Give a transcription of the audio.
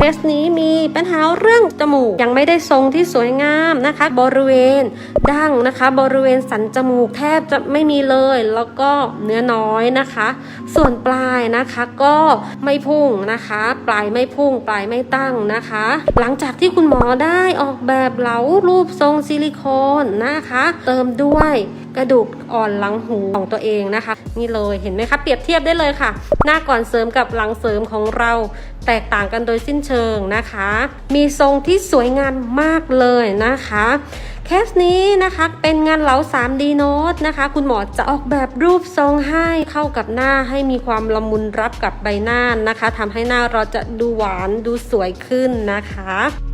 เทสนี้มีปัญหาเรื่องจมูกยังไม่ได้ทรงที่สวยงามนะคะ บริเวณดั้งนะคะ บริเวณสันจมูกแทบจะไม่มีเลย แล้วก็เนื้อน้อยนะคะ ส่วนปลายนะคะก็ไม่พุ่งนะคะ ปลายไม่พุ่ง ปลายไม่ตั้งนะคะ หลังจากที่คุณหมอได้ออกแบบเหลารูปทรงซิลิโคนนะคะ เติมด้วยกระดูกอ่อนหลังหูของตัวเองนะคะ นี่เลยเห็นไหมคะเปรียบเทียบได้เลยค่ะ หน้าก่อนเสริมกับหลังเสริมของเราแตกต่างกันโดยสิ้นเชิงนะคะ มีทรงที่สวยงามมากเลยนะคะเคสนี้นะคะเป็นงานเหลา 3D โน้ตนะคะ คุณหมอจะออกแบบรูปทรงให้เข้ากับหน้าให้มีความละมุนรับกับใบหน้านะคะทำให้หน้าเราจะดูหวานดูสวยขึ้นนะคะ